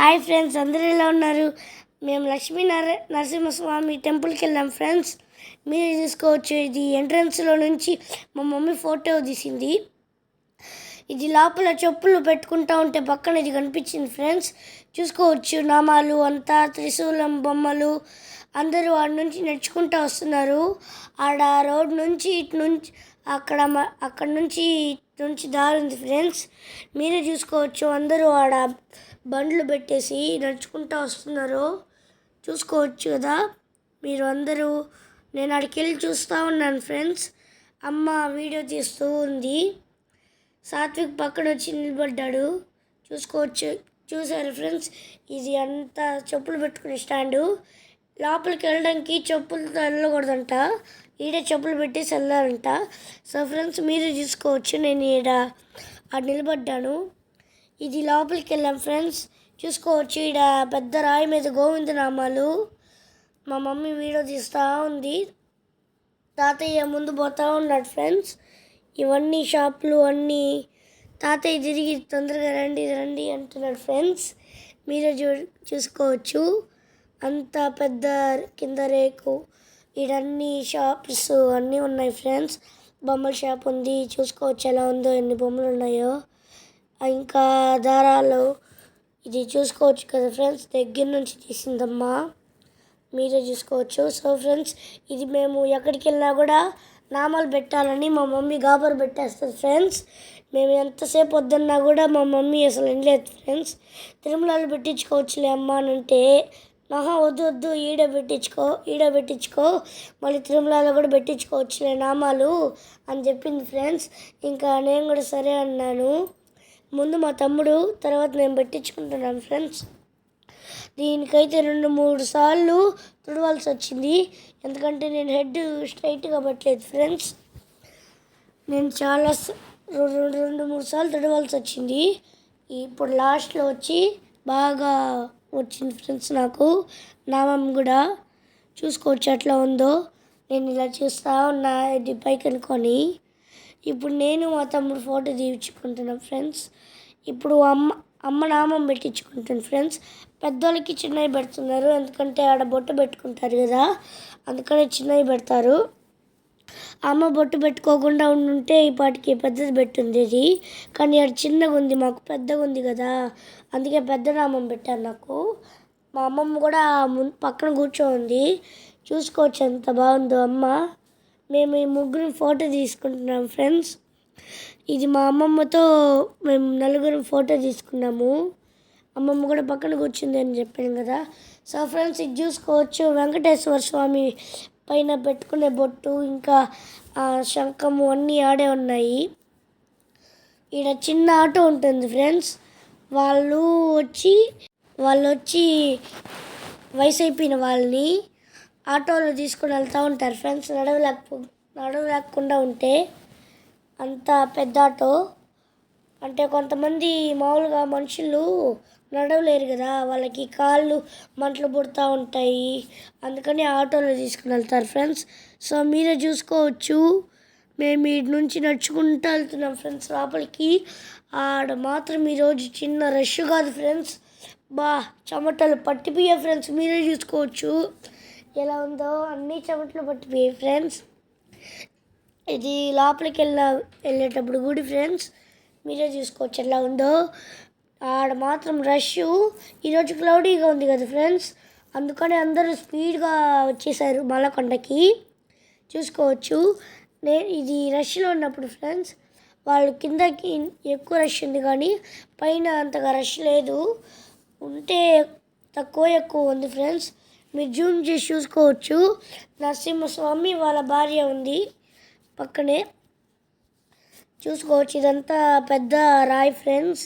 Hi friends అందరూ ఎలా ఉన్నారు? మేము లక్ష్మీ నర నరసింహస్వామి టెంపుల్కి వెళ్ళాం ఫ్రెండ్స్. మీరు చూసుకోవచ్చు ఇది ఎంట్రన్స్లో నుంచి మా మమ్మీ ఫోటో తీసింది. ఇది లోపల చెప్పులు పెట్టుకుంటా ఉంటే పక్కన ఇది కనిపించింది ఫ్రెండ్స్. చూసుకోవచ్చు నామాలు అంతా త్రిశూలం బొమ్మలు. అందరూ ఆడ నుంచి నడుచుకుంటూ వస్తున్నారు. ఆడ రోడ్ నుంచి ఇటు నుంచి అక్కడ మ- అక్కడ నుంచి నుంచి దారి ఉంది ఫ్రెండ్స్. మీరే చూసుకోవచ్చు. అందరూ ఆడ బండ్లు పెట్టేసి నడుచుకుంటూ వస్తున్నారు. చూసుకోవచ్చు కదా. మీరు అందరూ నేను అక్కడికి వెళ్ళి చూస్తూ ఉన్నాను ఫ్రెండ్స్. అమ్మ వీడియో తీస్తూ ఉంది. సాత్విక్ పక్కన వచ్చి నిలబడ్డాడు. చూసుకోవచ్చు. చూసారు ఫ్రెండ్స్. ఇది అంతా చెప్పులు పెట్టుకునే స్టాండు. లోపలికి వెళ్ళడానికి చెప్పులతో వెళ్ళకూడదంట. ఈడే చెప్పులు పెట్టేసి వెళ్ళారంట. సో ఫ్రెండ్స్ మీరు చూసుకోవచ్చు. నేను ఈడ ఆడ నిలబడ్డాను. ఇది లోపలికి వెళ్ళాం ఫ్రెండ్స్ చూసుకోవచ్చు. ఈడ పెద్ద రాయి మీద గోవింద నామాలు మా మమ్మీ వీడియో తీస్తూ ఉంది. తాతయ్య ముందు పోతా ఉన్నాడు ఫ్రెండ్స్ ఇవన్నీ షాపులు అన్నీ. తాతయ్య తిరిగి తొందరగా రండి రండి అంటున్నాడు ఫ్రెండ్స్ మీరే చూ చూసుకోవచ్చు. అంత పెద్ద కింద రేకు ఈడన్నీ షాప్స్ అన్నీ ఉన్నాయి ఫ్రెండ్స్ బొమ్మల షాప్ ఉంది. చూసుకోవచ్చు ఎలా ఉందో ఎన్ని బొమ్మలు ఉన్నాయో. ఇంకా దారాలు. ఇది చూసుకోవచ్చు కదా ఫ్రెండ్స్ దగ్గర నుంచి తీసిందమ్మా. మీరే చూసుకోవచ్చు. సో ఫ్రెండ్స్ ఇది మేము ఎక్కడికి వెళ్ళినా కూడా నామాలు పెట్టాలని మా మమ్మీ గాబర్ పెట్టేస్తుంది ఫ్రెండ్స్ మేము ఎంతసేపు వద్దన్నా కూడా మా మమ్మీ అసలు వినలేదు ఫ్రెండ్స్ తిరుమలలో పెట్టించుకోవచ్చులే అమ్మ అని అంటే మహా వద్దు వద్దు ఈడ పెట్టించుకో ఈడ పెట్టించుకో. మళ్ళీ తిరుమలలో కూడా పెట్టించుకోవచ్చులే నామాలు అని చెప్పింది ఫ్రెండ్స్. ఇంకా నేను కూడా సరే అన్నాను. ముందు మా తమ్ముడు తర్వాత నేను పెట్టించుకుంటున్నాను ఫ్రెండ్స్. దీనికైతే రెండు మూడు సార్లు తుడవాల్సి వచ్చింది. ఎందుకంటే నేను హెడ్ స్ట్రైట్గా పెట్టలేదు ఫ్రెండ్స్. నేను చాలా రెండు రెండు మూడు సార్లు తుడవాల్సి వచ్చింది. ఇప్పుడు లాస్ట్లో వచ్చి బాగా వచ్చింది ఫ్రెండ్స్ నాకు. నామం కూడా చూసుకోవచ్చు ఎట్లా ఉందో. నేను ఇలా చూస్తా ఉన్నా ఇది పైకి అనుకొని. ఇప్పుడు నేను మా తమ్ముడు ఫోటో తీయించుకుంటున్నాను ఫ్రెండ్స్ ఇప్పుడు అమ్మ అమ్మ నామం పెట్టించుకుంటాను ఫ్రెండ్స్ పెద్దోళ్ళకి చిన్నవి పెడుతున్నారు. ఎందుకంటే ఆడ బొట్టు పెట్టుకుంటారు కదా. అందుకనే చిన్నవి పెడతారు. అమ్మ బొట్టు పెట్టుకోకుండా ఉండుంటే ఈ పాటికి పెద్దది పెట్టుండేది కానీ అది చిన్నగా ఉంది మాకు పెద్దగా ఉంది కదా. అందుకే పెద్ద నామం పెట్టారు నాకు. మా అమ్మమ్మ కూడా ముందు పక్కన కూర్చోంది. చూసుకోవచ్చు ఎంత బాగుందో అమ్మ. మేము ఈ ముగ్గురు ఫోటో తీసుకుంటున్నాం ఫ్రెండ్స్. ఇది మా అమ్మమ్మతో మేము నలుగురు ఫోటో తీసుకున్నాము. అమ్మమ్మ కూడా పక్కన కూర్చుంది అని చెప్పాను కదా. సో ఫ్రెండ్స్ ఇది చూసుకోవచ్చు. వెంకటేశ్వర స్వామి పైన పెట్టుకునే బొట్టు ఇంకా ఆ శంఖము అన్నీ ఆడే ఉన్నాయి. ఈడ చిన్న ఆటో ఉంటుంది ఫ్రెండ్స్. వాళ్ళు వచ్చి వాళ్ళు వచ్చి వయసు అయిపోయిన వాళ్ళని ఆటోలో తీసుకుని వెళ్తూ ఉంటారు ఫ్రెండ్స్. నడవలేకపో నడవలేకుండా ఉంటే అంత పెద్ద ఆటో. అంటే కొంతమంది మామూలుగా మనుషులు నడవలేరు కదా వాళ్ళకి కాళ్ళు మంటలు పుడతా ఉంటాయి. అందుకని ఆటోలో తీసుకుని వెళ్తారు ఫ్రెండ్స్. సో మీరే చూసుకోవచ్చు. మేము ఇటు నుంచి నడుచుకుంటూ వెళ్తున్నాం ఫ్రెండ్స్ లోపలికి. ఆడ మాత్రం ఈరోజు చిన్న రష్ కాదు ఫ్రెండ్స్. బా చెమటలు పట్టిపోయే ఫ్రెండ్స్ మీరే చూసుకోవచ్చు. ఎలా ఉందో అన్ని చెమటలు పట్టిపోయాయి ఫ్రెండ్స్. ఇది లోపలికి వెళ్ళ వెళ్ళేటప్పుడు గుడి ఫ్రెండ్స్. మీరే చూసుకోవచ్చు ఎలా ఉందో. ఆడ మాత్రం రష్ ఈరోజు క్లౌడీగా ఉంది కదా ఫ్రెండ్స్ అందుకని అందరూ స్పీడ్గా వచ్చేసారు మలకొండకి. చూసుకోవచ్చు. నేను ఇది రష్లో ఉన్నప్పుడు ఫ్రెండ్స్ వాళ్ళు కిందకి ఎక్కువ రష్ ఉంది కానీ పైన అంతగా రష్ లేదు. ఉంటే తక్కువ ఎక్కువ ఉంది ఫ్రెండ్స్ మీరు జూమ్ చేసి చూసుకోవచ్చు. నరసింహస్వామి వాళ్ళ భార్య ఉంది పక్కనే. చూసుకోవచ్చు. ఇదంతా పెద్ద రాయ్ ఫ్రెండ్స్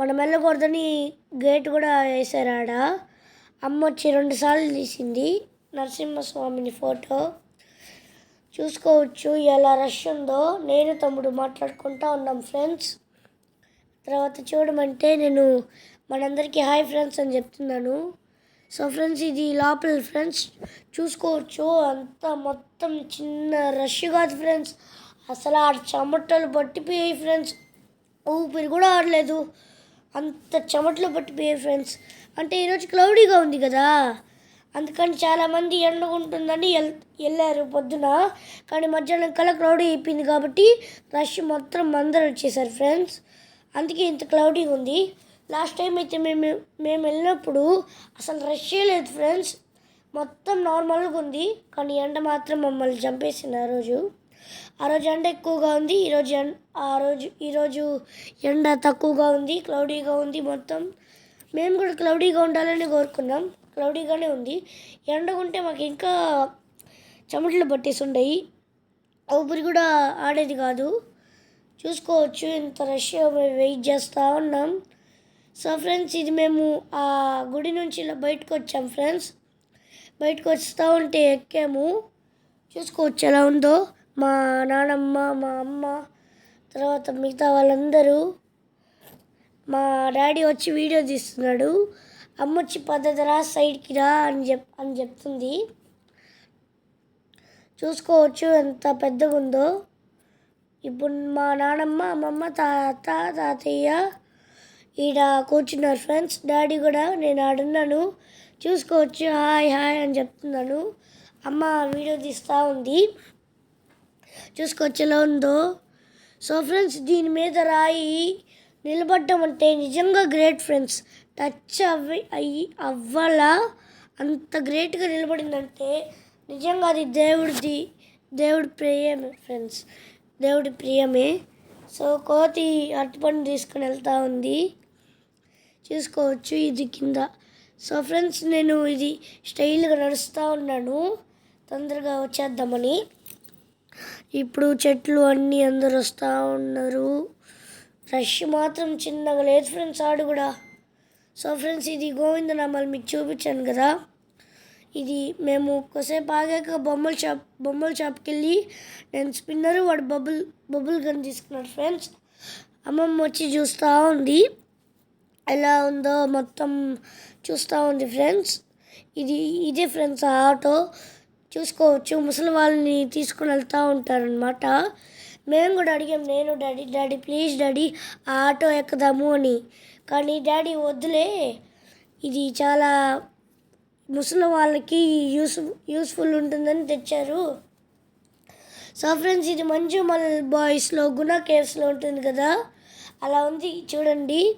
మనం వెళ్ళకూడదని గేట్ కూడా వేశారు ఆడ అమ్మ వచ్చి రెండుసార్లు తీసింది. నరసింహస్వామిని ఫోటో. చూసుకోవచ్చు ఎలా రష్ ఉందో. నేను తమ్ముడు మాట్లాడుకుంటా ఉన్నాం ఫ్రెండ్స్. తర్వాత చూడమంటే నేను మనందరికీ హాయ్ ఫ్రెండ్స్ అని చెప్తున్నాను. సో ఫ్రెండ్స్ ఇది లోపల ఫ్రెండ్స్. చూసుకోవచ్చు అంతా మొత్తం చిన్న రష్ కాదు ఫ్రెండ్స్. అసలు ఆ చెమటలు పట్టిపోయాయి ఫ్రెండ్స్. ఊపిరి కూడా ఆడలేదు. అంత చెమటలో పట్టిపోయారు ఫ్రెండ్స్ అంటే ఈరోజు క్లౌడీగా ఉంది కదా. అందుకని చాలామంది ఎండగుంటుందని వెల్ వెళ్ళారు పొద్దున. కానీ మధ్యాహ్నం కల్లా క్లౌడీ అయిపోయింది కాబట్టి రష్ మొత్తం అందరు వచ్చేసారు ఫ్రెండ్స్ అందుకే ఇంత క్లౌడీగా ఉంది. లాస్ట్ టైం అయితే మేము మేము వెళ్ళినప్పుడు అసలు రష్యే లేదు ఫ్రెండ్స్ మొత్తం నార్మల్గా ఉంది. కానీ ఎండ మాత్రం మమ్మల్ని చంపేసింది ఆ రోజు. ఆ రోజు ఎండ ఎక్కువగా ఉంది ఈరోజు ఎండ ఆ రోజు ఈరోజు ఎండ తక్కువగా ఉంది క్లౌడీగా ఉంది మొత్తం. మేము కూడా క్లౌడీగా ఉండాలని కోరుకున్నాం. క్లౌడీగానే ఉంది. ఎండ ఉంటే మాకు ఇంకా చెమటలు పట్టేసి ఉండయి ఊపిరి కూడా ఆడేది కాదు. చూసుకోవచ్చు ఇంత రష్ మేము వెయిట్ చేస్తూ ఉన్నాం. సో ఫ్రెండ్స్ ఇది మేము ఆ గుడి నుంచి ఇలా బయటకు వచ్చాం ఫ్రెండ్స్ బయటకు వస్తూ ఉంటే ఎక్కాము. చూసుకోవచ్చు ఎలా ఉందో. మా నానమ్మ మా అమ్మ తర్వాత మిగతా వాళ్ళందరూ మా డాడీ వచ్చి వీడియో తీస్తున్నాడు. అమ్మ వచ్చి పద్ధతి రా సైడ్కి రా అని చెప్ అని చెప్తుంది. చూసుకోవచ్చు ఎంత పెద్దగా ఉందో ఇప్పుడు మా నానమ్మ అమ్మమ్మ తాత తాతయ్య ఈడ కూర్చున్నారు ఫ్రెండ్స్. డాడీ కూడా నేను ఆడున్నాను. చూసుకోవచ్చు హాయ్ హాయ్ అని చెప్తున్నాను. అమ్మ వీడియో తీస్తూ ఉంది. చూసుకోవచ్చు ఎలా ఉందో సో ఫ్రెండ్స్ దీని మీద రాయి నిలబడటం అంటే నిజంగా గ్రేట్ ఫ్రెండ్స్. టచ్ అవ్వి అయ్యి అవ్వాలా? అంత గ్రేట్గా నిలబడిందంటే నిజంగా అది దేవుడిది దేవుడి ప్రియమే ఫ్రెండ్స్. దేవుడి ప్రియమే. సో కోతి అరటిపండు తీసుకుని వెళ్తూ ఉంది. చూసుకోవచ్చు ఇది కింద. సో ఫ్రెండ్స్ నేను ఇది స్టైల్గా నడుస్తూ ఉన్నాను. తొందరగా వచ్చేద్దామని. ఇప్పుడు చెట్లు అన్నీ అందరు వస్తూ ఉన్నారు. రష్ మాత్రం చిన్నగా లేదు ఫ్రెండ్స్ ఆడు కూడా. సో ఫ్రెండ్స్ ఇది గోవిందనామాలు మీకు చూపించాను కదా. ఇది మేము కొద్దిసేపు ఆగాక బొమ్మల షాప్ బొమ్మల షాప్కి వెళ్ళి నేను స్పిన్నర్ వాడు బబుల్ బబుల్ గన్ తీసుకున్నాడు ఫ్రెండ్స్ అమ్మమ్మ వచ్చి చూస్తూ ఉంది. ఎలా ఉందో మొత్తం చూస్తూ ఉంది ఫ్రెండ్స్ ఇది ఇదే ఫ్రెండ్స్ ఆటో. చూసుకోవచ్చు. ముసలి వాళ్ళని తీసుకుని వెళ్తూ ఉంటారనమాట మేము కూడా అడిగాం నేను డాడీ డాడీ ప్లీజ్ డాడీ ఆ ఆటో ఎక్కుదాము అని. కానీ డాడీ వద్దులే ఇది చాలా ముసలి వాళ్ళకి యూస్ యూస్ఫుల్ ఉంటుందని తెచ్చారు. సో ఫ్రెండ్స్ ఇది మంజుమల్ బాయ్స్లో గుణ కేవ్స్లో ఉంటుంది కదా? అలా ఉంది చూడండి.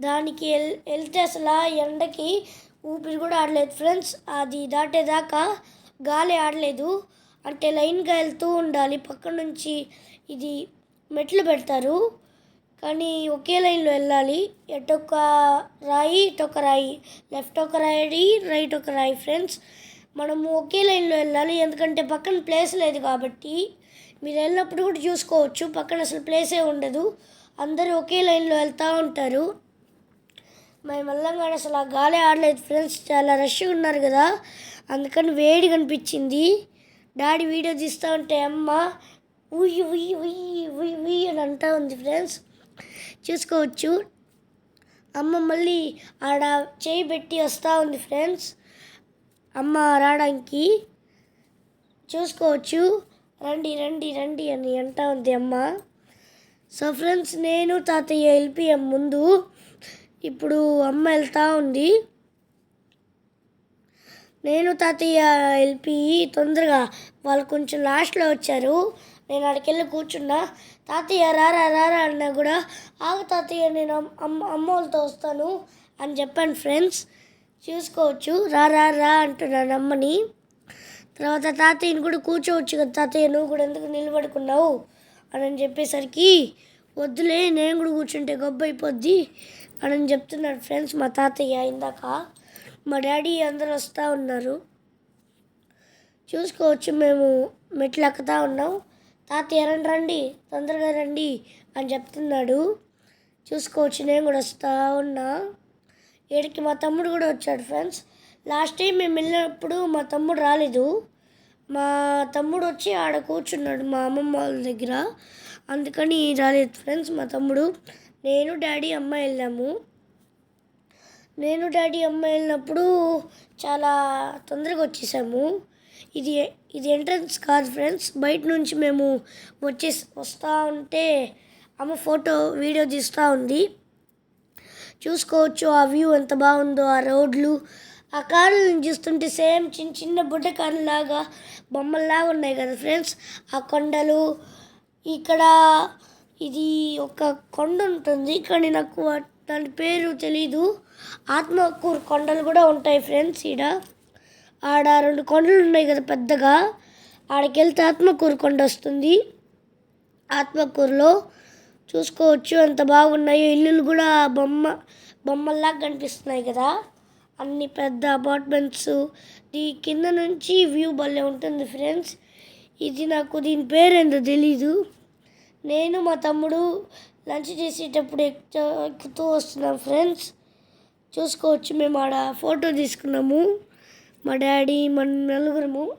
దానికి వెల్ వెళ్తే అసలు ఎండకి ఊపిరి కూడా ఆడలేదు. ఫ్రెండ్స్ అది దాటేదాకా గాలి ఆడలేదు. అంటే లైన్గా వెళ్తూ ఉండాలి. పక్క నుంచి ఇది మెట్లు పెడతారు. కానీ ఒకే లైన్లో వెళ్ళాలి. ఎటొక రాయి ఇటొక రాయి లెఫ్ట్ ఒక రాయి రైట్ ఒక రాయి ఫ్రెండ్స్. మనము ఒకే లైన్లో వెళ్ళాలి. ఎందుకంటే పక్కన ప్లేస్ లేదు కాబట్టి. మీరు వెళ్ళినప్పుడు కూడా చూసుకోవచ్చు. పక్కన అసలు ప్లేసే ఉండదు. అందరూ ఒకే లైన్లో వెళ్తూ ఉంటారు. మేము వెళ్ళంగానే అసలు ఆ గాలి ఆడలేదు ఫ్రెండ్స్. చాలా రష్గా ఉన్నారు కదా. అందుకని వేడి కనిపించింది. డాడీ వీడియో తీస్తూ ఉంటే అమ్మ ఉయ్యి ఉయ్యి ఉయ్యి ఉయ్యి ఉయ్యి అని అంటూ ఉంది ఫ్రెండ్స్. చూసుకోవచ్చు. అమ్మ మళ్ళీ ఆడ చేయి పెట్టి వస్తూ ఉంది ఫ్రెండ్స్. అమ్మ రావడానికి చూసుకోవచ్చు. రండి రండి రండి అని అంటా ఉంది అమ్మ. సో ఫ్రెండ్స్ నేను తాతయ్య వెళ్ళిపోయాం ముందు ఇప్పుడు అమ్మ వెళ్తూ ఉంది. నేను తాతయ్య వెళ్ళిపోయి తొందరగా వాళ్ళు కొంచెం లాస్ట్లో వచ్చారు. నేను అక్కడికెళ్ళి కూర్చున్నా. తాతయ్య రారా రారా అన్నా కూడా ఆగు తాతయ్య నేను అమ్మ అమ్మ వాళ్ళతో వస్తాను అని చెప్పాను ఫ్రెండ్స్ చూసుకోవచ్చు. రా రా రా అంటున్నాను అమ్మని తర్వాత తాతయ్యని కూడా కూర్చోవచ్చు కదా తాతయ్య నువ్వు కూడా ఎందుకు నిలబడుకున్నావు? అని అని చెప్పేసరికి వద్దులే నేను కూడా కూర్చుంటే గొప్ప అయిపోద్ది అని అని చెప్తున్నాడు ఫ్రెండ్స్ మా తాతయ్య ఇందాక. మా డాడీ అందరూ వస్తూ ఉన్నారు. చూసుకోవచ్చు మేము మెట్లు ఎక్కుతా ఉన్నాం. తాతయ్య రండి రండి తొందరగా రండి అని చెప్తున్నాడు. చూసుకోవచ్చు నేను కూడా వస్తూ ఉన్నా. ఏడికి మా తమ్ముడు కూడా వచ్చాడు ఫ్రెండ్స్. లాస్ట్ టైం మేము వెళ్ళినప్పుడు మా తమ్ముడు రాలేదు. మా తమ్ముడు వచ్చి ఆడ కూర్చున్నాడు మా అమ్మమ్మ వాళ్ళ దగ్గర. అందుకని రాలేదు ఫ్రెండ్స్ మా తమ్ముడు. నేను డాడీ అమ్మ వెళ్ళాము. నేను డాడీ అమ్మ వెళ్ళినప్పుడు చాలా తొందరగా వచ్చేసాము. ఇది ఇది ఎంట్రన్స్ కాదు ఫ్రెండ్స్. బయట నుంచి మేము వచ్చే వస్తూ ఉంటే అమ్మ ఫోటో వీడియో తీస్తూ ఉంది. చూసుకోవచ్చు ఆ వ్యూ ఎంత బాగుందో ఆ రోడ్లు ఆ కార్లను చూస్తుంటే సేమ్ చిన్న చిన్న బుడ్డ కార్లాగా బొమ్మల్లాగా ఉన్నాయి కదా ఫ్రెండ్స్. ఆ కొండలు ఇక్కడ ఇది ఒక కొండ ఉంటుంది. కానీ నాకు దాని పేరు తెలీదు. ఆత్మకూరు కొండలు కూడా ఉంటాయి ఫ్రెండ్స్ ఈడ. ఆడ రెండు కొండలు ఉన్నాయి కదా పెద్దగా. ఆడకెళ్తే వెళ్తే ఆత్మకూరు కొండ వస్తుంది. ఆత్మకూరులో చూసుకోవచ్చు ఎంత బాగున్నాయో. ఇల్లులు కూడా బొమ్మ బొమ్మల్లాగా కనిపిస్తున్నాయి కదా. అన్ని పెద్ద అపార్ట్మెంట్స్. దీ కింద నుంచి వ్యూ భలే ఉంటుంది ఫ్రెండ్స్. ఇది నాకు దీని పేరేందో తెలీదు. నేను మా తమ్ముడు లంచ్ చేసేటప్పుడు ఎక్కు ఎక్కుతూ వస్తున్నాం ఫ్రెండ్స్. చూసుకోవచ్చు మేము ఆడ ఫోటో తీసుకున్నాము. మా డాడీ మన నలుగురము.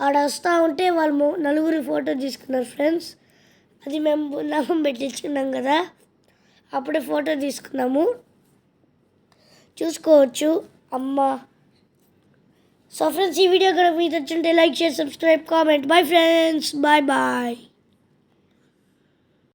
ఆడ వస్తూ ఉంటే వాళ్ళు నలుగురు ఫోటో తీసుకున్నారు ఫ్రెండ్స్. అది మేము నామం పెట్టించుకున్నాం కదా. అప్పుడే ఫోటో తీసుకున్నాము. చూసుకోవచ్చు. అమ్మ. సో ఫ్రెండ్స్ ఈ వీడియో కనుక మీకు నచ్చుంటే like share subscribe comment. Bye friends. Bye bye